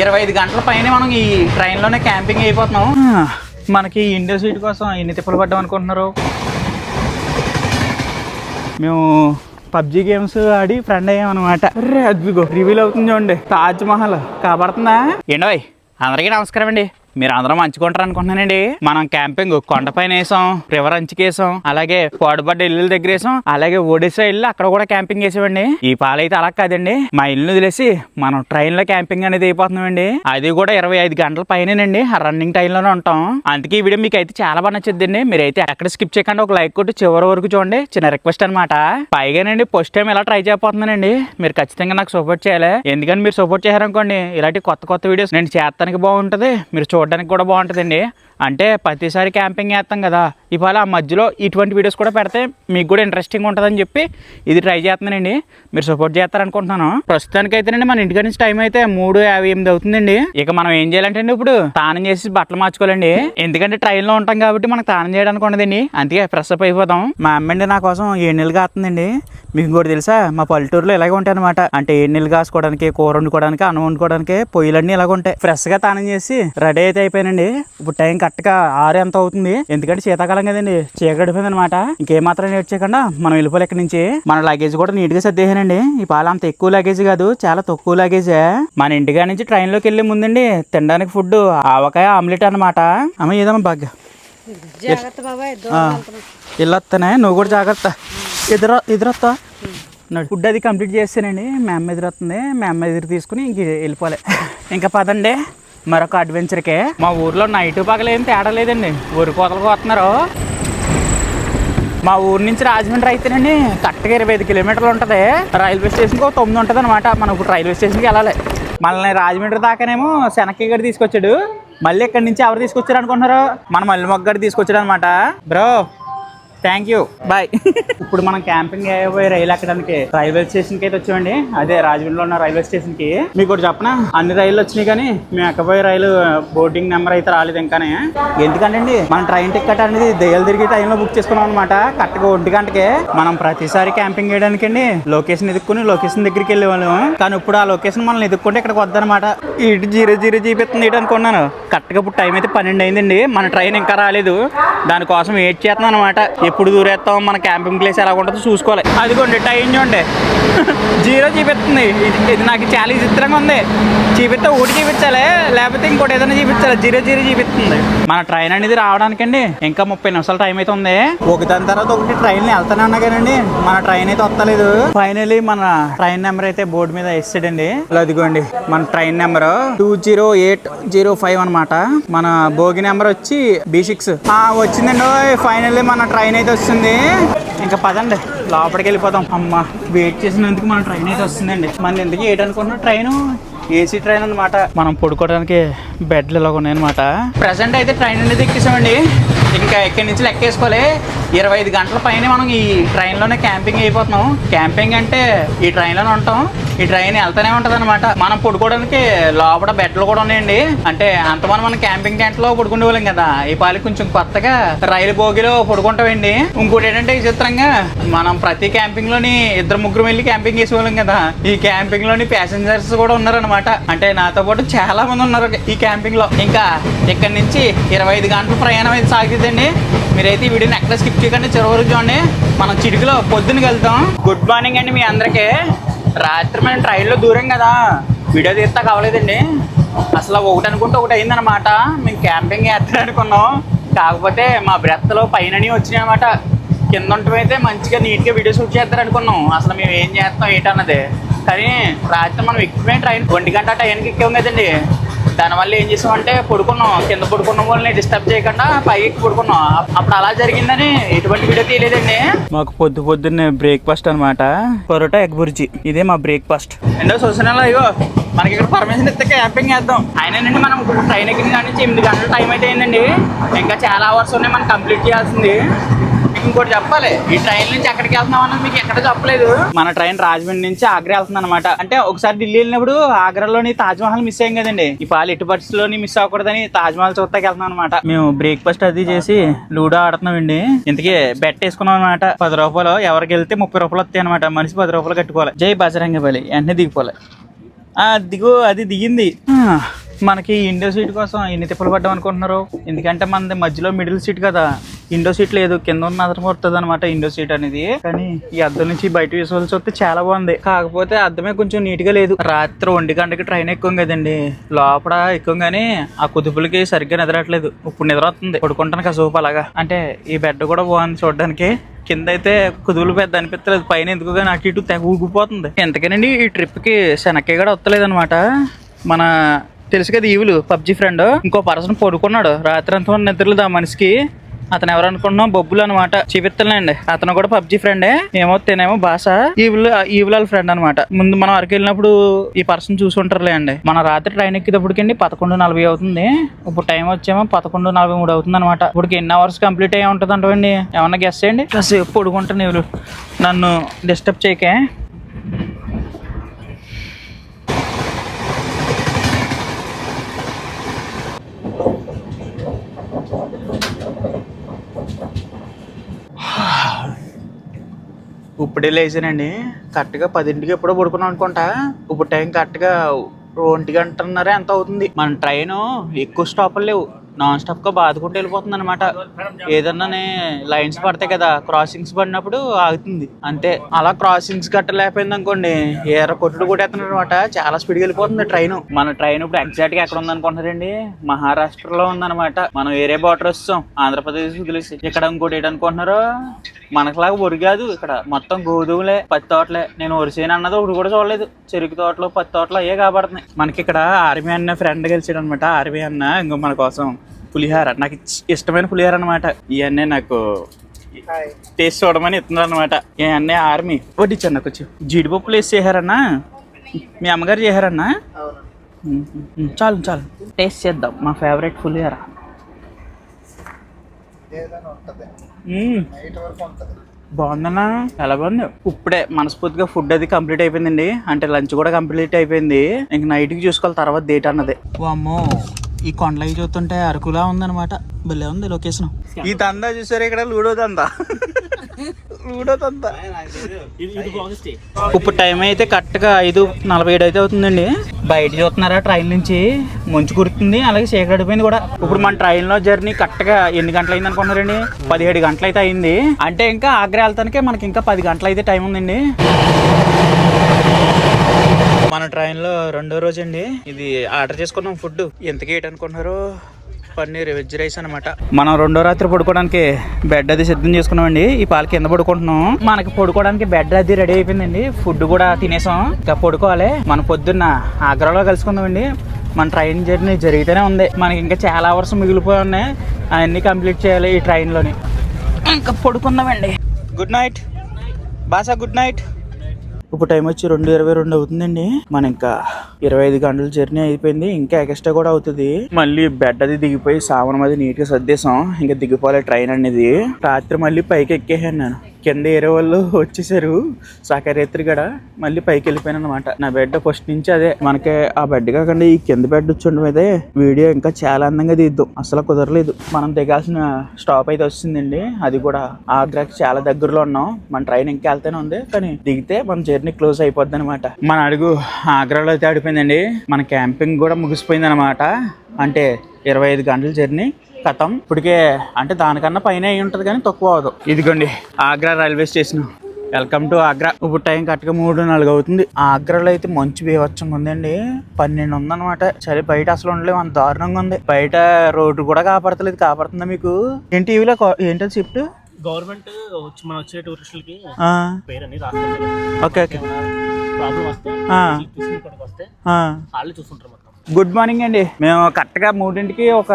ఇరవై ఐదు గంటల పైన మనం ఈ ట్రైన్లోనే క్యాంపింగ్ అయిపోతున్నాం. మనకి ఇండియా సీట్ కోసం ఎన్ని తిప్పలు పడ్డాం అనుకుంటున్నారు? మేము పబ్జి గేమ్స్ ఆడి ఫ్రెండ్ అరే అద్భుగో రివీల్ అవుతుంది చూడండి. తాజ్ మహల్ కాబడుతుందా ఏండోయ్ అందరికీ నమస్కారం అండి. మీరు అందరం మంచుకుంటారు అనుకుంటున్నానండి మనం క్యాంపింగ్ కొండపైన వేసాం రివర్ అంచుకేసాం అలాగే కోడబడ్డ ఇల్లు దగ్గర వేసాం అలాగే ఒడిశా ఇల్లు అక్కడ కూడా క్యాంపింగ్ వేసామండి ఈ పాలైతే అలా కాదండి మా ఇల్లు వదిలేసి మనం ట్రైన్లో క్యాంపింగ్ అనేది అయిపోతున్నామండి. అది కూడా ఇరవై ఐదు గంటల పైనేనండి ఆ రన్నింగ్ టైం లోనే ఉంటాం. అందుకే ఈ వీడియో మీకు అయితే చాలా బాగా నచ్చిందండి మీరైతే ఎక్కడ స్కిప్ చేయకుండా ఒక లైక్ కొట్టి చివరి వరకు చూడండి. చిన్న రిక్వెస్ట్ అనమాట పైగానండి ఫస్ట్ టైం ఇలా ట్రై చేయబోతున్నానండి. మీరు ఖచ్చితంగా నాకు సపోర్ట్ చేయాలి. ఎందుకని మీరు సపోర్ట్ చేశారనుకోండి ఇలాంటి కొత్త కొత్త వీడియోస్ నేను చేస్తానికి బాగుంటుంది. మీరు చూడడానికి కూడా బాగుంటుందండి. అంటే ప్రతిసారి క్యాంపింగ్ చేస్తాం కదా. ఇవాళ ఆ మధ్యలో ఇటువంటి వీడియోస్ కూడా పెడితే మీకు కూడా ఇంట్రెస్టింగ్ ఉంటుందని చెప్పి ఇది ట్రై చేస్తున్నానండి. మీరు సపోర్ట్ చేస్తారనుకుంటున్నాను. ప్రస్తుతానికి అయితేనండి మన ఇంటికి నుంచి టైం అయితే మూడు యాభై ఎనిమిది అవుతుందండి. ఇక మనం ఏం చేయాలంటే అండి ఇప్పుడు? స్నానం చేసి బట్టలు మార్చుకోవాలండి. ఎందుకంటే ట్రైన్లో ఉంటాం కాబట్టి మనకు స్నానం చేయడానికి ఉండదండి. అందుకే ఫ్రెష్ అప్ అయిపోతాం మా అమ్మండి నా కోసం ఏడు నెలలు కాస్తుందండి. మీకు కూడా తెలుసా? మా పల్లెటూరులో ఇలాగే ఉంటాయి అనమాట అంటే ఏడు నెలలు కాసుకోవడానికి కూర వండుకోవడానికి అన్నం వండుకోవడానికి పొయ్యిలన్నీ ఇలాగ ఉంటాయి. ఫ్రెష్గా స్నానం చేసి రెడీ అయితే అయిపోయానండి. ఇప్పుడు టైం కరెక్ట్గా ఆరు ఎంత అవుతుంది. ఎందుకంటే శీతాకాలం కదండి చీకడిపోయింది అనమాట ఇంకేమాత్రం లేట్ చేయకుండా మనం వెళ్ళిపోలే ఇక్కడి నుంచి. మన లగేజ్ కూడా నీట్గా సర్దేసానండి ఈ పాల అంత ఎక్కువ లగేజ్ కాదు చాలా తక్కువ లగేజే మన ఇంటిగా నుంచి ట్రైన్లోకి వెళ్ళే ముందండి తినడానికి ఫుడ్ ఆవకాయ ఆమ్లెట్ అన్నమాట. అమ్మ ఏదమ్మా బాగా? వెళ్ళొస్తానే నువ్వు కూడా జాగ్రత్త. ఎదురు ఎదురొస్తా ఫుడ్ అది కంప్లీట్ చేస్తానండి. అమ్మ ఎదురొస్తుంది మా అమ్మ ఎదురు తీసుకుని ఇంక వెళ్ళిపోలే ఇంకా పదండి. మరొక అడ్వెంచర్కే మా ఊర్లో నైట్ పగలు ఏం తేడా లేదండి ఊరి కోతలకు వస్తున్నారు. మా ఊరు నుంచి రాజమండ్రి అయితేనండి కరెక్ట్గా ఇరవై ఐదు కిలోమీటర్లు ఉంటుంది. రైల్వే స్టేషన్కి ఒక తొమ్మిది ఉంటుంది అనమాట మనం ఇప్పుడు రైల్వే స్టేషన్కి వెళ్ళాలి. మనల్ని రాజమండ్రి దాకానేమో శనక్కి గడి తీసుకొచ్చాడు. మళ్ళీ ఇక్కడి నుంచి ఎవరు తీసుకొచ్చారు అనుకుంటున్నారు? మన మల్లి మొగ్గ తీసుకొచ్చాడు అనమాట బ్రో థ్యాంక్ యూ బాయ్ ఇప్పుడు మనం క్యాంపింగ్ అయిపోయి రైలు ఎక్కడానికి? రైల్వే స్టేషన్కి అయితే వచ్చామండి. అదే రాజమండ్రిలో ఉన్న రైల్వే స్టేషన్కి మీకు ఒకటి చెప్పనా? అన్ని రైళ్ళు వచ్చినాయి కానీ మేము ఎక్కబోయే రైలు బోర్డింగ్ నెంబర్ అయితే రాలేదు ఇంకానే. ఎందుకంటే అండి మనం ట్రైన్ టికెట్ అనేది దెయ్యాలు తిరిగి టైంలో బుక్ చేసుకున్నాం అనమాట కరెక్ట్గా ఒంటి గంటకే. మనం ప్రతిసారి క్యాంపింగ్ చేయడానికి అండి లొకేషన్ ఎదుక్కుని లొకేషన్ దగ్గరికి వెళ్ళేవాళ్ళం. కానీ ఇప్పుడు ఆ లొకేషన్ మనల్ని ఎదుక్కుంటే ఇక్కడికి వద్దనమాట ఇటు జీరో జీరో చూపిస్తుంది ఇటు అనుకున్నాను. కరెక్ట్గా ఇప్పుడు టైం అయితే పన్నెండు అయిందండి. మన ట్రైన్ ఇంకా రాలేదు. దానికోసం వెయిట్ చేస్తున్నాను అనమాట ఎప్పుడు దూరేస్తాం? మన క్యాంపింగ్ ప్లేస్ ఎలా ఉంటుందో చూసుకోవాలి. అదిగోండి టైం చూడండి. జీరో చూపిస్తుంది. ఇది నాకు చాలా విచిత్రంగా ఉంది. చూపిస్తే ఒకటి చూపించాలి లేకపోతే ఇంకోటి ఏదైనా చూపించాలి. జీరో జీరో చూపిస్తుంది. మన ట్రైన్ అనేది రావడానికండి. ఇంకా ముప్పై నిమిషాల టైం అయితే ఉంది. ఒక దాని తర్వాత ఒకటి ట్రైన్ వెళ్తానే ఉన్నా కానండి మన ట్రైన్ అయితే వస్తలేదు. ఫైనలీ మన ట్రైన్ నెంబర్ అయితే బోర్డు మీద వేసాడండి. అదిగోండి. మన train number two zero eight zero five అనమాట మన భోగి నెంబర్ వచ్చి బి సిక్స్ వచ్చిందండి ఫైనల్లీ మన ట్రైన్ అయితే వస్తుంది. ఇంకా పదండి లోపలికి వెళ్ళిపోతాం అమ్మ వెయిట్ చేసినందుకు మన ట్రైన్ అయితే వస్తుందండి. మన ఎందుకు ఏంటనుకున్న ట్రైన్ ఏసీ ట్రైన్ అనమాట మనం పడుకోవడానికి బెడ్లు ఇలా ఉన్నాయి అనమాట ప్రజెంట్ అయితే ట్రైన్ అనేది ఎక్కేసామండి. ఇంకా ఇక్కడి నుంచి లెక్కేసుకోవాలి? ఇరవై ఐదు గంటల పైన మనం ఈ ట్రైన్లోనే క్యాంపింగ్ అయిపోతున్నాం. క్యాంపింగ్ అంటే ఈ ట్రైన్లోనే ఉంటాం. ఈ ట్రైన్ వెళ్తూనే ఉంటుంది అనమాట మనం పడుకోవడానికి లోపల బెడ్లు కూడా ఉన్నాయండి. అంటే అంతమంది మనం క్యాంపింగ్ టెంట్లో పడుకునే వాళ్ళం కదా. ఈ పాలి కొంచెం కొత్తగా రైలు బోగిలో పడుకుంటామండి. ఇంకోటి ఏంటంటే విచిత్రంగా మనం ప్రతి క్యాంపింగ్లోని ఇద్దరు ముగ్గురు వెళ్ళి క్యాంపింగ్ చేసేవాళ్ళం కదా. ఈ క్యాంపింగ్లోని ప్యాసింజర్స్ కూడా ఉన్నారనమాట అంటే నాతో పాటు చాలా మంది ఉన్నారు ఈ క్యాంపింగ్లో. ఇంకా ఇక్కడ నుంచి ఇరవై ఐదు గంటల ప్రయాణం అయితే సాగుతుందండి. మీరైతే ఈ వీడియోని ఎక్కడ స్కిప్ చేయకండి చివరి చూడండి. మనం చిటికలో పొద్దున వెళ్తాం. గుడ్ మార్నింగ్ అండి మీ అందరికీ. రాత్రి మేము ట్రైన్లో దూరం కదా. వీడియో తీస్తా కావలేదండి. అసలు ఒకటి అనుకుంటే ఒకటి అయిందనమాట మేము క్యాంపింగ్ వేస్తాను అనుకున్నాం. కాకపోతే మా బ్రెత్లో పైన వచ్చినాయన్నమాట. కింద ఉంటమైతే మంచిగా నీట్గా వీడియో షూట్ చేస్తారు అనుకున్నాం. అసలు మేము ఏం చేస్తాం ఏంటన్నది కానీ రాత్రి మనం ఎక్కువే ట్రైన్ ఒంటి గంట టైంకి ఎక్కాం కదండి. దానివల్ల ఏం చేసామంటే పడుకున్నాం. కింద పడుకున్న వాళ్ళని డిస్టర్బ్ చేయకుండా పైకి పడుకున్నాం. అప్- అప్పుడు అలా జరిగిందని ఎటువంటి వీడియో తీయలేదండి. మాకు పొద్దు పొద్దున్నే బ్రేక్ఫాస్ట్ అనమాట పొరోటా ఎగ్ బుర్జీ. ఇదే మా బ్రేక్ఫాస్ట్ రెండో సూచనలో ఇగో? మనకి ఇక్కడ పర్మిషన్ ఇస్తే క్యాంపింగ్ చేద్దాం. అయినండి మనం ట్రైన్ ఎక్కిన కాడి నుంచి ఎనిమిది గంటల టైం అయితే అయిందండి. ఇంకా చాలా అవర్స్ ఉన్నాయి మనం కంప్లీట్ చేయాల్సింది. ఇంకోటి చెప్పాలి. ఈ ట్రైన్ నుంచి ఎక్కడికి వెళ్తున్నాం అన్నది మీకు ఎక్కడ చెప్పలేదు. మన ట్రైన్ రాజమండ్రి నుంచి ఆగ్రా వెళ్తుంది అనమాట అంటే ఒకసారి ఢిల్లీ వెళ్ళినప్పుడు ఆగ్రాలోని తాజ్ మహల్ మిస్ అయ్యాం కదండి. ఈ పాలు ఎటు పరిస్థితుల్లోని మిస్ అవ్వకూడదని తాజ్ మహల్ చూస్తాకి వెళ్తున్నాం అనమాట మేము బ్రేక్ఫాస్ట్ అది చేసి లూడో ఆడుతున్నామండి ఇంతకీ బెట్ వేసుకున్నాం అనమాట పది రూపాయలు ఎవరికి వెళ్తే ముప్పై రూపాయలు వస్తాయి అనమాట మనిషి పది రూపాయలు కట్టుకోవాలి. జై బజరంగ బలి. వెంటనే దిగిపోవాలి దిగో దిగు అది దిగింది. మనకి ఇండో సీట్ కోసం ఎన్ని తిప్పలు పడ్డాం అనుకుంటున్నారు? ఎందుకంటే మనది మధ్యలో మిడిల్ సీట్ కదా. ఇండో సీట్ లేదు కింద ఉన్న అద్దం పడుతుంది అనమాట ఇండో సీట్ అనేది. కానీ ఈ అద్దం నుంచి బయట వేసుకోవాల్సి చూస్తే చాలా బాగుంది. కాకపోతే అద్దమే కొంచెం నీట్గా లేదు. రాత్రి ఒంటి గంటకి ట్రైన్ ఎక్కువ కదండి. లోపల ఎక్కువ కానీ ఆ కుదుపులకి సరిగ్గా నిద్రట్లేదు. ఇప్పుడు నిద్ర వస్తుంది. పడుకుంటాను కాసేపు అలాగా. అంటే ఈ బెడ్ కూడా బాగుంది చూడడానికి. కింద అయితే కుదువులు పెద్ద అనిపించలేదు పైన ఎందుకు కానీ ఇటు తెగ ఊగిపోతుంది. ఎంతకేనండి ఈ ట్రిప్కి శనక్కాయ కూడా వస్తలేదు అనమాట మన తెలుసు కదా ఈవులు పబ్జి ఫ్రెండ్ ఇంకో పర్సన్ పడుకున్నాడు. రాత్రి అంతా నిద్రలేదు ఆ మనిషికి? అతను ఎవరు అనుకుంటున్నాం బొబ్బులు అనమాట చూపిస్తానండి అతను కూడా పబ్జి ఫ్రెండే ఏమో తినేమో భాష. ఈవులు ఈవుల ఫ్రెండ్ అనమాట ముందు మనం అరకు వెళ్ళినప్పుడు ఈ పర్సన్ చూసి ఉంటారులే అండి మన రాత్రి ట్రైన్ ఎక్కేటప్పటికండి పదకొండు నలభై అవుతుంది. ఇప్పుడు టైం వచ్చేమో పదకొండు నలభై మూడు అవుతుంది అనమాట ఇప్పుడు ఎన్ని అవర్స్ కంప్లీట్ అయ్యి ఉంటుంది అంటండి ఏమన్నా గెస్ చేయండి? కాసేపు పడుకుంటాను ఈవులు నన్ను డిస్టర్బ్ చేయకే. ఇప్పుడే లేచానండి. కరెక్ట్గా పదింటికి ఎప్పుడో పడుకున్నాం అనుకుంటా. ఇప్పుడు టైం కరెక్ట్గా ఒంటి గంటన్నర ఎంత అవుతుంది? మన ట్రైన్ ఎక్కువ స్టాపులు లేవు. నాన్ స్టాప్గా బాదుకుంటూ వెళ్ళిపోతుంది అనమాట ఏదన్నా లైన్స్ పడతాయి కదా క్రాసింగ్స్ పడినప్పుడు ఆగుతుంది. అంతే. అలా క్రాసింగ్స్ కట్టలేకపోయింది అనుకోండి ఏర కొట్లు కొట్టేస్తున్నారు అనమాట చాలా స్పీడ్ వెళ్ళిపోతుంది ట్రైన్. మన ట్రైన్ ఇప్పుడు ఎగ్జాక్ట్గా ఎక్కడ ఉంది అనుకుంటున్నారండి మహారాష్ట్రలో ఉందన్నమాట. మనం వేరే బార్డర్ వస్తాం. ఆంధ్రప్రదేశ్ వదిలేసి. ఇక్కడ ఇంకోటి ఏంటనుకుంటున్నారు మనకులాగా వరి కాదు ఇక్కడ. మొత్తం గోధుమలే పత్తి తోటలే. నేను ఒరిసేను అన్నది ఒకటి కూడా చూడలేదు. చెరుకు తోటలు పత్తి తోటలు అయ్యే కాబడుతున్నాయి. మనకి ఇక్కడ ఆర్మీ అన్న ఫ్రెండ్ గెలిచాడు అనమాట ఆర్మీ అన్న ఇంకో మన కోసం. పులిహార. నాకు ఇష్టమైన పులిహార అనమాట ఇవన్నీ నాకు టేస్ట్ చూడమని ఇస్తున్నారు అనమాట ఇవన్నీ ఆర్మీ. వడ్డించాను నాకు వచ్చి జీడిపప్పులు వేసి చేశారన్నా? మీ అమ్మగారు చేశారన్నా? చాలు చాలు. టేస్ట్ చేద్దాం. మా ఫేవరెట్ పులిహార. బాగుందన్నా? చాలా బాగుంది. ఇప్పుడే మనస్ఫూర్తిగా ఫుడ్ అది కంప్లీట్ అయిపోయిందండి. అంటే లంచ్ కూడా కంప్లీట్ అయిపోయింది. ఇంక నైట్కి చూసుకోవాలి తర్వాత డేట్ అన్నది. వామ్మో. ఈ కొండలకి చూస్తుంటే అరకులా ఉందన్నమాట. భలే ఉంది లొకేషన్ ఈ దందా చూసారు ఇక్కడ? లూడో దందా లూడో దందా ఇప్పుడు టైం అయితే కరెక్ట్గా ఐదు నలభై ఏడు అయితే అవుతుందండి. బయట చూస్తున్నారా ట్రైన్ నుంచి? మంచు కురుతుంది అలాగే చీకటిపోయింది కూడా. ఇప్పుడు మన ట్రైన్లో జర్నీ కరెక్ట్గా ఎన్ని గంటలు అయింది అనుకున్నారండి పదిహేడు గంటలు అయితే అయింది. అంటే ఇంకా ఆగ్రా వెళ్తానికే మనకి ఇంకా పది గంటలు అయితే టైం ఉందండి. మన ట్రైన్లో రెండో రోజు అండి ఇది ఆర్డర్ చేసుకున్నాం ఫుడ్ ఎంతకి ఏంటి అనుకుంటున్నారు? పన్నీర్ వెజ్ రైస్ అనమాట మనం రెండో రాత్రి పడుకోవడానికి బెడ్ అది సిద్ధం చేసుకున్నామండి. ఈ పాల కింద పడుకుంటున్నాం. మనకి పడుకోవడానికి బెడ్ అది రెడీ అయిపోయిందండి. ఫుడ్ కూడా తినేసాం. ఇంకా పడుకోవాలి. మన పొద్దున్న ఆగ్రాలో కలుసుకుందామండి. మన ట్రైన్ జర్నీ జరుగుతూనే ఉంది. మనకి ఇంకా చాలా అవర్స్ మిగిలిపోయి ఉన్నాయి. అవన్నీ కంప్లీట్ చేయాలి ఈ ట్రైన్లోని ఇంకా పడుకుందామండి. గుడ్ నైట్ బాసా గుడ్ నైట్ ఇప్పుడు టైం వచ్చి రెండు ఇరవై రెండు అవుతుందండి. మన ఇంకా ఇరవై ఐదు గంటల జర్నీ అయిపోయింది. ఇంకా ఎక్స్ట్రా కూడా అవుతుంది. మళ్ళీ బెడ్ అది దిగిపోయి సామాన్ అది నీట్గా సర్దేశాం. ఇంకా దిగిపోలే ట్రైన్ అనేది. రాత్రి మళ్ళీ పైకి ఎక్కేసాను నేను. కింద ఏరే వాళ్ళు వచ్చేసారు. సాకరేత్రి గడ మళ్ళీ పైకి వెళ్ళిపోయాను అనమాట నా బెడ్ ఫస్ట్ నుంచి అదే మనకి ఆ బెడ్ కాకుండా ఈ కింద బెడ్ వచ్చి అయితే వీడియో ఇంకా చాలా అందంగా తీద్దాం అసలు కుదరలేదు. మనం దిగాల్సిన స్టాప్ అయితే వచ్చిందండి. అది కూడా ఆగ్రాకి చాలా దగ్గరలో ఉన్నాం. మన ట్రైన్ ఇంకా వెళ్తూనే ఉంది. కానీ దిగితే మన జర్నీ క్లోజ్ అయిపోద్ది అనమాట మన అడుగు ఆగ్రాలో అయితే ఆడిపోయిందండి. మన క్యాంపింగ్ కూడా ముగిసిపోయింది అనమాట అంటే ఇరవై ఐదు గంటల జర్నీ కథం ఇప్పటికే అంటే దానికన్నా పైన అయి ఉంటుంది కానీ తక్కువ అవదు ఇదిగోండి Agra railway station. Welcome to Agra. ఇప్పుడు టైం కరెక్ట్గా మూడు నాలుగు అవుతుంది. ఆగ్రాలో అయితే మంచి బీభత్సంగా ఉందండి. పన్నెండు ఉందన్నమాట. సరే బయట అసలు ఉండలేము. అంత దారుణంగా ఉంది. బయట రోడ్డు కూడా కాపాడతలేదు. కాపాడుతుందా మీకు? ఏంటి టీవీలో ఏంటది షిఫ్ట్ గవర్నమెంట్ వచ్చి మనం వచ్చే టూరిస్టులకి ఓకే ఓకే. ప్రాబ్లం వస్తే. వాళ్ళే చూసుకుంటారు గుడ్ మార్నింగ్ అండి. మేము కరెక్ట్గా మూడింటికి ఒక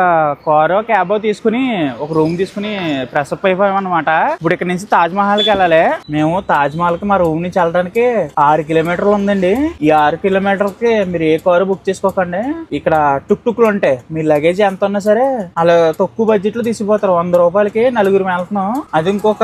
కారో క్యాబో తీసుకుని ఒక రూమ్ తీసుకుని ప్రెసప్ అప్ అయిపోయాం అనమాట ఇప్పుడు ఇక్కడ నుంచి తాజ్ మహల్కి వెళ్ళాలి. మేము తాజ్ మహల్కి మా రూమ్ నుంచి వెళ్ళడానికి ఆరు కిలోమీటర్లు ఉందండి. ఈ ఆరు కిలోమీటర్కి మీరు ఏ కారు బుక్ చేసుకోకండి. ఇక్కడ టుక్ టుక్లు ఉంటాయి. మీ లగేజ్ ఎంత ఉన్నా సరే అలా తక్కువ బడ్జెట్లో తీసుకుపోతారు వంద రూపాయలకి నలుగురు వెళ్తున్నాం అది ఇంకొక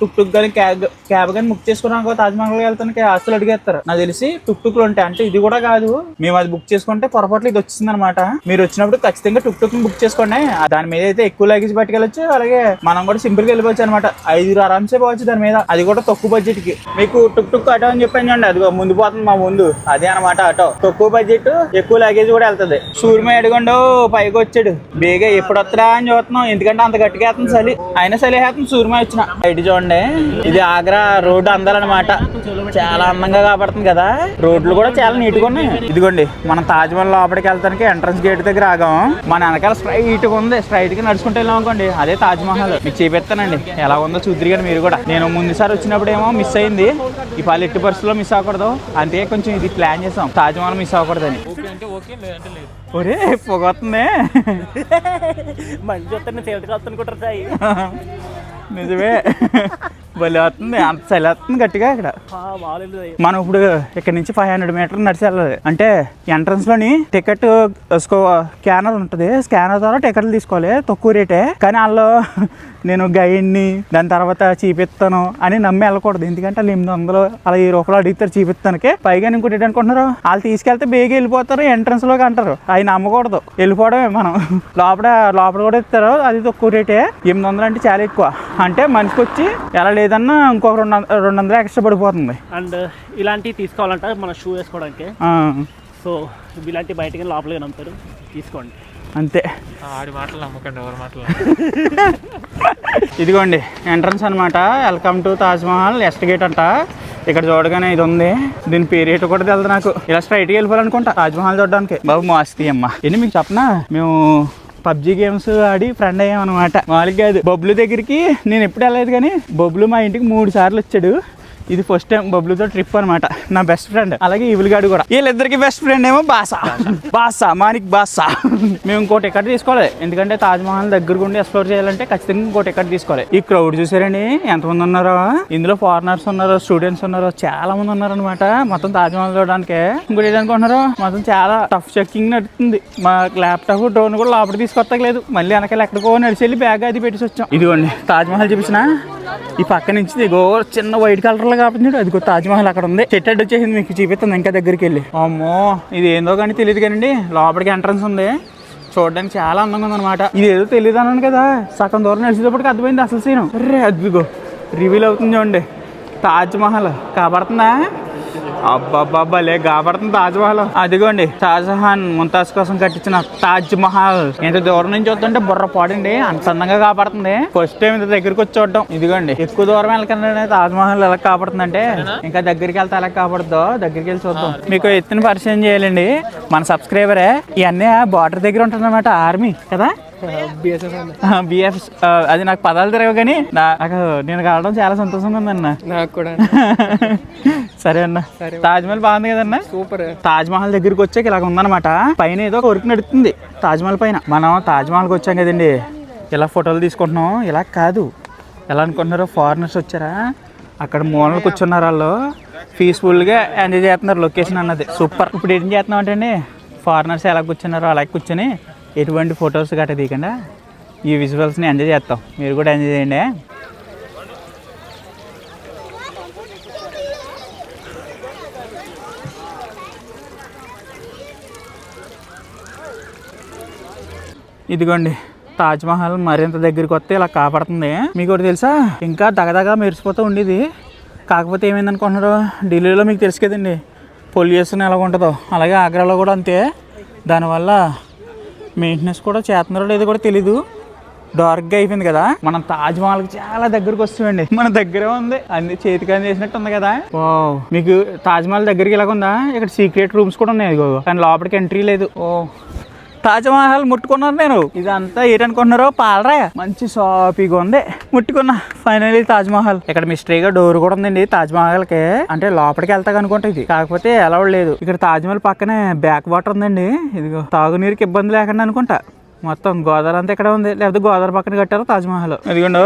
టుక్ టుక్ కానీ క్యాబ్ క్యాబ్ కానీ బుక్ చేసుకున్నాక తాజ్మహల్ వెళ్తానికి ఆస్తులు అడిగేస్తారు. నాకు తెలిసి టుక్ టుక్లు ఉంటాయి. అంటే ఇది కూడా కాదు. మేము అది బుక్ చేసుకుంటే పొరపాట్లు ఇది వచ్చింది అనమాట మీరు వచ్చినప్పుడు ఖచ్చితంగా టుక్ టుక్ బుక్ చేసుకోండి. దాని మీద అయితే ఎక్కువ లగేజ్ పట్టుకెళ్ళచ్చు. అలాగే మనం కూడా సింపుల్గా వెళ్ళిపోవచ్చు అనమాట. ఐదు ఆరాంసే పోవచ్చు దాని మీద. అది కూడా తక్కువ బడ్జెట్కి మీకు టుక్ టుక్ ఆటో అని చెప్పాను చూడండి. అది ముందు పోతుంది మా ముందు. అదే అనమాట ఆటో. తక్కువ బడ్జెట్ ఎక్కువ లగేజ్ కూడా వెళ్తుంది. సూర్యమే ఎడగొండో పైకి వచ్చాడు. బేగా ఎప్పుడు వస్తాడా అని చూస్తున్నాం. ఎందుకంటే అంత గట్టిగా వేస్తుంది చలి. అయినా చలి వేస్తుంది. సూర్యమే వచ్చిన. బయట చూడండి. ఇది ఆగ్రా రోడ్డు అందాలన్నమాట చాలా అందంగా కాబడుతుంది కదా. రోడ్లు కూడా చాలా నీట్గా ఉన్నాయి. ఇదిగోండి మనం తాజ్మహల్ లోపలికి వెళ్తానికి ఎంట్రన్స్ గేట్ దగ్గర ఆగాం. మన వెనకాల స్ట్రైట్గా ఉంది. స్ట్రైట్గా నడుచుకుంటూ వెళ్ళాం అనుకోండి అదే తాజ్మహల్ మీకు చూపిస్తానండి ఎలా ఉందో చూద్దరు కానీ మీరు కూడా. నేను ముందుసారి వచ్చినప్పుడు ఏమో మిస్ అయింది. ఈ పాలు ఎట్టి పరిస్థితుల్లో మిస్ అవ్వకూడదు. అంతే కొంచెం ఇది ప్లాన్ చేసాం. మిస్ అవ్వకూడదని అంటే ఓకే లేదంటే లేదు ఒరే పొగ వస్తుంది. మంచి చూస్తే నేను సేవటి కాదు అనుకుంటారు సాయి. నిజమే భలే వస్తుంది. అంత చలి వస్తుంది గట్టిగా ఇక్కడ. మనం ఇప్పుడు ఇక్కడ నుంచి ఫైవ్ హండ్రెడ్ మీటర్ నడిచి వెళ్ళాలి. అంటే ఎంట్రన్స్లోని టికెట్ స్కానర్ ఉంటుంది. స్కానర్ ద్వారా టికెట్లు తీసుకోవాలి. తక్కువ రేటే కానీ వాళ్ళు నేను గైడ్ని దాని తర్వాత చూపిస్తాను అని నమ్మి వెళ్ళకూడదు. ఎందుకంటే వాళ్ళు ఎనిమిది వందలు అలా ఈ రూపాయలు అడుగుతారు చూపిస్తానికి. పైగా ఇంకోటి అనుకుంటున్నారు వాళ్ళు తీసుకెళ్తే బేగ వెళ్ళిపోతారు ఎంట్రన్స్లోకి అంటారు. అవి నమ్మకూడదు. వెళ్ళిపోవడమే మనం. లోపల లోపల కూడా ఇస్తారు. అది తక్కువ రేటే ఎనిమిది వందలు అంటే చాలా ఎక్కువ. అంటే మనిషికి వచ్చి ఎలా లేదన్నా ఇంకొక రెండు వంద- రెండు వందలు ఎక్స్ట్రా పడిపోతుంది. అండ్ ఇలాంటివి తీసుకోవాలంటే మన షూ వేసుకోవడానికి. ఆ, సో ఇలాంటి బయటకి లోపలికి నమ్ముతారు తీసుకోండి. అంతే. ఆడి మాటలు నమ్మకండి ఎవరి మాటలు ఇదిగోండి ఎంట్రన్స్ అనమాట welcome to Taj Mahal east gate అంట. ఇక్కడ చూడగానే ఇది ఉంది దీని పేరు ఏంటో కూడా తెలియదు నాకు. ఇలా స్ట్రైట్గా వెళ్ళిపోవాలనుకుంటా తాజ్ మహల్ చూడడానికి. బాబు మస్తీ అమ్మ. ఏంటి మీకు చెప్పనా? మేము పబ్జి గేమ్స్ ఆడి ఫ్రెండ్ అయ్యామన్నమాట. మామూలుగా కాదు. బొబ్లు దగ్గరికి నేను ఎప్పుడు వెళ్ళలేదు కానీ బొబ్లు మా ఇంటికి మూడు సార్లు వచ్చాడు. ఇది ఫస్ట్ టైం బబ్లుతో ట్రిప్ అనమాట నా బెస్ట్ ఫ్రెండ్ అలాగే ఈవిల్గాడు కూడా. వీళ్ళిద్దరికి బెస్ట్ ఫ్రెండ్ ఏమో బాసా. బాసా మానిక్ బాసా. మేము ఇంకో టికెట్ తీసుకోవాలి? ఎందుకంటే తాజ్మహల్ దగ్గర ఉండి ఎక్స్ప్లోర్ చేయాలంటే ఖచ్చితంగా ఇంకో టికెట్ తీసుకోవాలి? ఈ క్రౌడ్ చూసారండి? ఎంతమంది ఉన్నారో? ఇందులో ఫారినర్స్ ఉన్నారు స్టూడెంట్స్ ఉన్నారు చాలా మంది ఉన్నారు అనమాట మొత్తం తాజ్మహల్ చూడడానికి. ఇంకోటి ఏదనుకుంటున్నారు? మొత్తం చాలా టఫ్ చెక్కింగ్ నడుస్తుంది మా ల్యాప్టాప్ డ్రోన్ కూడా లోపల తీసుకొత్తలేదు. మళ్ళీ వెనకాల ఎక్కడికో నడిచి వెళ్ళి బ్యాగ్ అది పెట్టేసి వచ్చాం. ఇదిగోండి తాజ్మహల్ చూపించిన. ఈ పక్క నుంచి ఇదిగో చిన్న వైట్ కలర్ లో కాబట్టి అది అదిగో తాజ్ మహల్ అక్కడ ఉంది. చెట్టు అడ్డు వచ్చేసింది మీకు చూపిస్తుంది ఇంకా దగ్గరికి వెళ్ళి. అమ్మో ఇది ఏందో కానీ తెలియదు కదండి. లోపలికి ఎంట్రన్స్ ఉంది. చూడడానికి చాలా అందంగా ఉంది అనమాట ఇది ఏదో తెలియదు అన్నాను కదా. సగం దూరం నడిచేటప్పటికి అర్థమైంది అసలు సీను. రే అద్భుతం రివీల్ అవుతుంది చూడండి. తాజ్మహల్ కాబడుతుందా అబ్బాబ్బాలే కాబడుతుంది తాజ్ మహల్ అదిగోండి షాజహాన్ ముంతాజ్ కోసం కట్టించిన తాజ్ మహల్ ఎంత దూరం నుంచి వస్తుంటే బుర్ర పాడండి అంత అందంగా కాపాడుతుంది. ఫస్ట్ టైం ఇంత దగ్గరికి వచ్చి చూడడం ఇదిగోండి ఎక్కువ దూరం వెళ్ళకుండా. తాజ్ మహల్ ఎలా కాపాడుతుందంటే ఇంకా దగ్గరికి వెళ్తే ఎలా కాపాడుతుందో దగ్గరికి వెళ్ళి చూద్దాం. మీకు ఎత్తున పరిచయం చేయాలండి. మన సబ్స్క్రైబరే ఇవన్నీ బార్డర్ దగ్గర ఉంటుందన్నమాట ఆర్మీ కదా? బిఎఫ్ అది నాకు పదాలు తిరగవు కానీ నా- నాకు నేను కావడం చాలా సంతోషంగా ఉందన్న. నాకు కూడా సరే అన్న. తాజ్ మహల్ బాగుంది కదన్న? సూపర్. తాజ్ మహల్ దగ్గరికి వచ్చాక ఇలాగ ఉందన్నమాట. పైన ఏదో ఒక వర్క్ నడుస్తుంది తాజ్ మహల్ పైన. మనం తాజ్ మహల్కి వచ్చాం కదండి. ఇలా ఫోటోలు తీసుకుంటున్నాం. ఇలా కాదు. ఎలా అనుకుంటున్నారో ఫారినర్స్ వచ్చారా? అక్కడ మూలలు కూర్చున్నారు వాళ్ళు. పీస్ఫుల్గా ఎంజాయ్ చేస్తున్నారు లొకేషన్ అన్నది. సూపర్. ఇప్పుడు ఏం చేస్తున్నాం అంటే అండి ఫారినర్స్ ఎలా కూర్చున్నారో అలా కూర్చొని ఎటువంటి ఫొటోస్ గట్రా తీయకుండా ఈ విజువల్స్ని ఎంజాయ్ చేస్తాం. మీరు కూడా ఎంజాయ్ చేయండి. ఇదిగోండి తాజ్ మహల్ మరింత దగ్గరికి వస్తే ఇలా కాపాడుతుంది. మీకు ఒకటి తెలుసా? ఇంకా దగదగా మెరిసిపోతూ ఉండేది. కాకపోతే ఏమైంది అనుకుంటున్నారు ఢిల్లీలో మీకు తెలుసు కదండి పొల్యూషన్ ఎలా ఉంటుందో. అలాగే ఆగ్రాలో కూడా అంతే. దానివల్ల మెయింటెనెన్స్ కూడా చేస్తున్నారో లేదో కూడా తెలీదు. డార్క్గా అయిపోయింది కదా. మనం తాజ్ మహల్కి చాలా దగ్గరకు వస్తామండి మన దగ్గరే ఉంది. అన్ని చేతికి చేసినట్టు ఉంది కదా. ఓ మీకు తాజ్ మహల్ దగ్గరికి ఇలాగుందా? ఇక్కడ సీక్రెట్ రూమ్స్ కూడా ఉన్నాయి కానీ లోపలికి ఎంట్రీ లేదు. ఓ తాజ్మహల్ ముట్టుకున్నాను నేను. ఇదంతా ఏంటనుకుంటున్నారో పాలరా మంచి సాఫీగా ఉంది. ముట్టుకున్నా. ఫైనల్లీ తాజ్మహల్. ఇక్కడ మిస్టరీగా డోర్ కూడా ఉందండి తాజ్మహల్కి అంటే లోపలికి వెళ్తా అనుకుంటా ఇది. కాకపోతే ఎలా లేదు. ఇక్కడ తాజ్మహల్ పక్కనే బ్యాక్ వాటర్ ఉందండి. ఇదిగో తాగునీరుకి ఇబ్బంది లేకుండా అనుకుంటా. మొత్తం గోదావరి అంతా ఇక్కడ ఉంది. లేకపోతే గోదావరి పక్కన కట్టారు తాజ్మహల్. ఇదిగోండి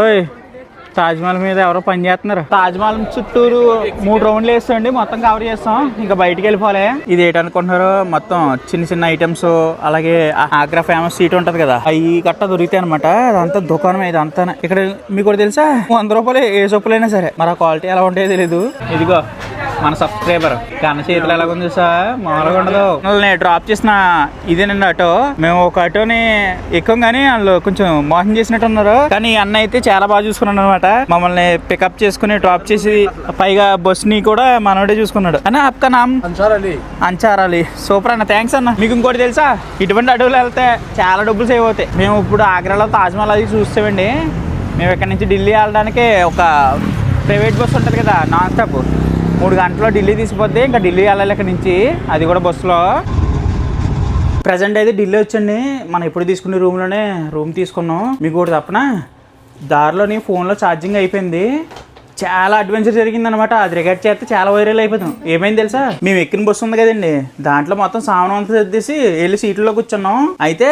తాజ్మహల్ మీద ఎవరో పని చేస్తున్నారు. తాజ్మహల్ చుట్టూరు మూడు రౌండ్లు వేస్తామండి మొత్తం కవర్ చేస్తాం. ఇంకా బయటికి వెళ్ళిపోలే. ఇది ఏంటనుకుంటున్నారు మొత్తం చిన్న చిన్న ఐటమ్స్ అలాగే ఆ ఆగ్రా ఫేమస్ సీట్ ఉంటది కదా అవి కట్ట దొరుకుతాయి అనమాట అదంతా దుకాణం ఇది అంతా. ఇక్కడ మీకు కూడా తెలుసా? వంద రూపాయలు ఏ సొప్పులైనా సరే. మరి ఆ క్వాలిటీ ఎలా ఉంటాయో తెలియదు ఇదిగో మన సబ్స్క్రైబర్. కన్న చేతులు ఎలా ఉంది సార్ మామూలుగా ఉండదు. డ్రాప్ చేసిన ఇదేనండి ఆటో. మేము ఒక ఆటోని ఎక్కువ కానీ వాళ్ళు కొంచెం మోసం చేసినట్టు ఉన్నారు. కానీ అన్న అయితే చాలా బాగా చూసుకున్నాడు అనమాట మమ్మల్ని పికప్ చేసుకుని డ్రాప్ చేసి పైగా బస్ని కూడా మనోడే చూసుకున్నాడు. అన్న అప్కా నామ్. అంచారాలి సూపర్ అన్న థ్యాంక్స్ అన్న. మీకు ఇంకోటి తెలుసా? ఇటువంటి అడవులు వెళ్తే చాలా డబ్బులు సేవ్ అవుతాయి. మేము ఇప్పుడు ఆగ్రాలో తాజ్మహల్ అది చూస్తామండి. మేము ఇక్కడ నుంచి ఢిల్లీ వెళ్ళడానికి ఒక ప్రైవేట్ బస్ ఉంటుంది కదా నాన్ స్టాప్ మూడు గంటల్లో ఢిల్లీ తీసిపోతే ఇంకా ఢిల్లీ వెళ్ళాలి ఇక్కడ నుంచి. అది కూడా బస్సులో. ప్రజెంట్ అయితే ఢిల్లీ వచ్చండి మనం ఎప్పుడు తీసుకునే రూమ్లోనే రూమ్ తీసుకున్నాం. మీకు కూడా తప్పన దారిలోని ఫోన్లో ఛార్జింగ్ అయిపోయింది. చాలా అడ్వెంచర్ జరిగిందనమాట అది రికార్డ్ చేస్తే చాలా వైరల్ అయిపోతాం. ఏమైంది తెలుసా? మేము ఎక్కిన బస్సు ఉంది కదండి. దాంట్లో మొత్తం సామాన్ అంతా సర్దేసి వెళ్ళి సీట్లో కూర్చున్నాం. అయితే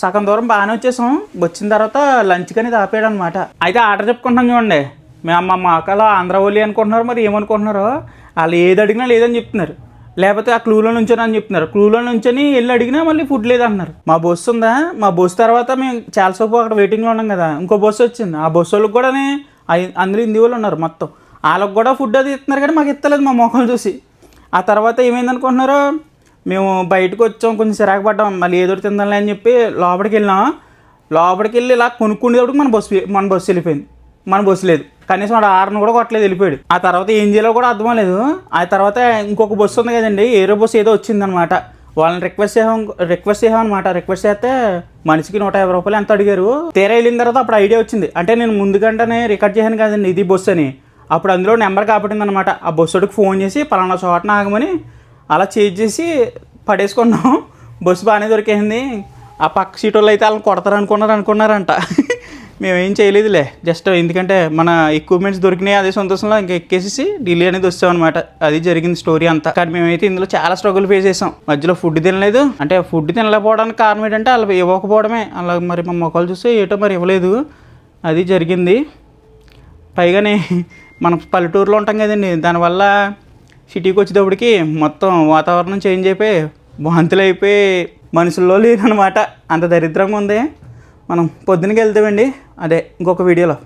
సగం దూరం బాగానే వచ్చేసాం. వచ్చిన తర్వాత లంచ్ కానీ ఆపాడు అనమాట అయితే ఆర్డర్ చెప్పుకుంటాం చూడండి. మేము మా మాకలో ఆంధ్ర ఓలి అనుకుంటున్నారు మరి ఏమనుకుంటున్నారో? వాళ్ళు ఏది అడిగినా లేదని చెప్తున్నారు. లేకపోతే ఆ క్లూలో నుంచొని అని చెప్తున్నారు. క్లూలో నుంచొని వెళ్ళి అడిగినా మళ్ళీ ఫుడ్ లేదన్నారు మా బస్సు ఉందా? మా బస్సు తర్వాత మేము చాలాసేపు అక్కడ వెయిటింగ్లో ఉన్నాం కదా. ఇంకో బస్సు వచ్చింది. ఆ బస్సు వాళ్ళకి కూడా అందరూ హిందీ వాళ్ళు ఉన్నారు మొత్తం. వాళ్ళకి కూడా ఫుడ్ అది ఇస్తున్నారు కానీ మాకు ఇస్తలేదు మా మొఖం చూసి. ఆ తర్వాత ఏమైంది అనుకుంటున్నారు? మేము బయటకు వచ్చాం కొంచెం సిరాకు పడ్డాం. మళ్ళీ ఏదో ఒకటి తిందాంలే అని చెప్పి లోపలికి వెళ్ళాం లోపలికి వెళ్ళి ఇలా కొనుక్కునేటప్పుడు మన బస్సు మన బస్సు వెళ్ళిపోయింది. మన బస్సు లేదు. కనీసం వాడు ఆరును కూడా కొట్టలేదు వెళ్ళిపోయాడు. ఆ తర్వాత ఏం చేయాలో కూడా అర్థం లేదు ఆ తర్వాత ఇంకొక బస్సు ఉంది కదండి ఏరో బస్సు ఏదో వచ్చిందనమాట వాళ్ళని రిక్వెస్ట్ చేసాం రిక్వెస్ట్ చేసాం అనమాట రిక్వెస్ట్ చేస్తే మనిషికి నూట యాభై రూపాయలు ఎంత అడిగారు? తీరా వెళ్ళిన తర్వాత అప్పుడు ఐడియా వచ్చింది. అంటే నేను ముందుగంటనే రికార్డ్ చేశాను కదండి ఇది బస్సు అని. అప్పుడు అందులో నెంబర్ కాబట్టింది అనమాట ఆ బస్సుడికి ఫోన్ చేసి పలానా చోటన ఆగమని అలా చేజ్ చేసి పడేసుకున్నాం. బస్సు బాగానే దొరికేసింది. ఆ పక్క సీట్ వాళ్ళు అయితే వాళ్ళని కొడతారు అనుకున్నారు అనుకున్నారంట. మేమేం చేయలేదులే. జస్ట్ ఎందుకంటే మన ఎక్విప్మెంట్స్ దొరికినాయి అదే సంతోషంలో ఇంకా ఎక్కేసి ఢిల్లీ అనేది వచ్చామన్నమాట. అది జరిగింది స్టోరీ అంతా. కానీ మేమైతే ఇందులో చాలా స్ట్రగుల్ ఫేస్ చేసాం. మధ్యలో ఫుడ్ తినలేదు. అంటే ఫుడ్ తినలేకపోవడానికి కారణం ఏంటంటే వాళ్ళు ఇవ్వకపోవడమే. అలా మరి మా మొక్కలు చూస్తే ఏటో మరి ఇవ్వలేదు. అది జరిగింది. పైగానే మనం పల్లెటూరులో ఉంటాం కదండి. దానివల్ల సిటీకి వచ్చేటప్పటికి మొత్తం వాతావరణం చేంజ్ అయిపోయి వాంతులు అయిపోయి మనుషుల్లో లేదనమాట అంత దరిద్రంగా ఉంది. మనం పొద్దునకి వెళ్తామండి. అదే ఇంకొక వీడియోలో.